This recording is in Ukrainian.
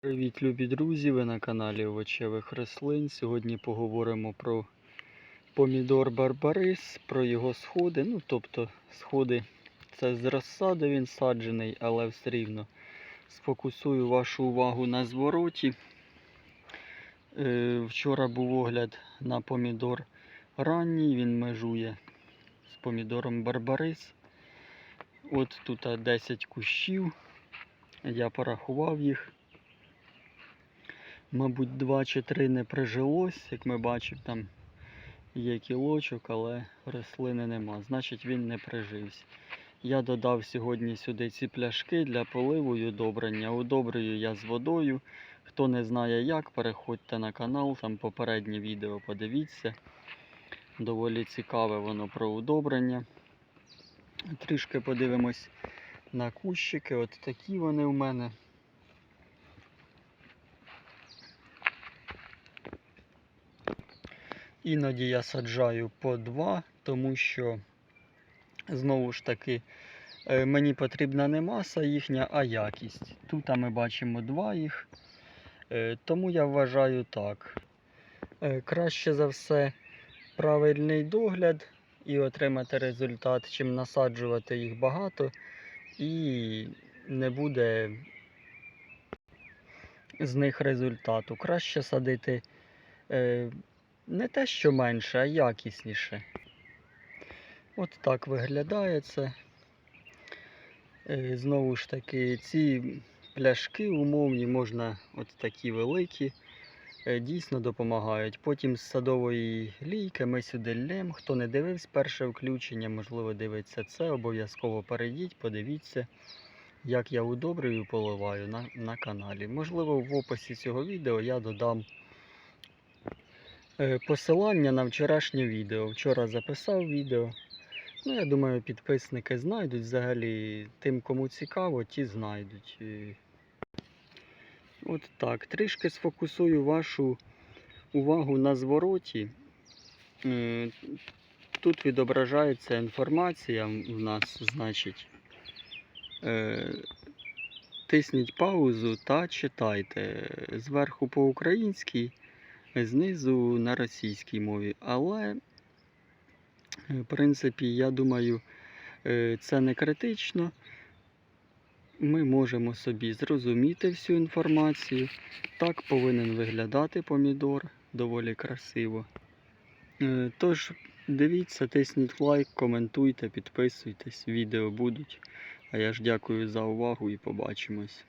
Привіт, любі друзі! Ви на каналі Овочевих рослин. Сьогодні поговоримо про помідор Барбарис, про його сходи. Ну, тобто, сходи це з розсади він саджений, але все рівно сфокусую вашу увагу на звороті. Е, Вчора був огляд на помідор ранній, він межує з помідором Барбарис. От тут 10 кущів. Я порахував їх. Мабуть, два чи три не прижилось, як ми бачимо, там є кілочок, але рослини нема. Значить він не прижився. Я додав сьогодні сюди ці пляшки для поливу і удобрення. Удобрюю я з водою. Хто не знає як, переходьте на канал, там попереднє відео подивіться. Доволі цікаве воно про удобрення. Трішки подивимось на кущики. От такі вони в мене. Іноді я саджаю по два, тому що знову ж таки е, мені потрібна не маса їхня, а якість. Тут ми бачимо два їх. Е, Тому я вважаю так. Е, Краще за все правильний догляд і отримати результат, чим насаджувати їх багато і не буде з них результату. Краще садити не те, що менше, а якісніше. От так виглядає це. Е, Знову ж таки, ці пляшки умовні, можна от такі великі, е, дійсно допомагають. Потім з садової лійки ми сюди ллємо. Хто не дивився перше включення, можливо, дивиться це, обов'язково перейдіть, подивіться, як я удобрюю поливаю на, на каналі. Можливо, в описі цього відео я додам посилання на вчорашнє відео. Вчора записав відео. Ну, я думаю, підписники знайдуть взагалі. Тим, кому цікаво, ті знайдуть. Е, От так. Трішки сфокусую вашу увагу на звороті. Е, Тут відображається інформація в нас, значить. е, Тисніть паузу та читайте. Зверху по-українськи знизу на російській мові. Але, е, в принципі, я думаю, е, це не критично. Ми можемо собі зрозуміти всю інформацію. Так повинен виглядати помідор доволі красиво. Е, Тож, дивіться, тисніть лайк, коментуйте, підписуйтесь, відео будуть. А я ж дякую за увагу і побачимось.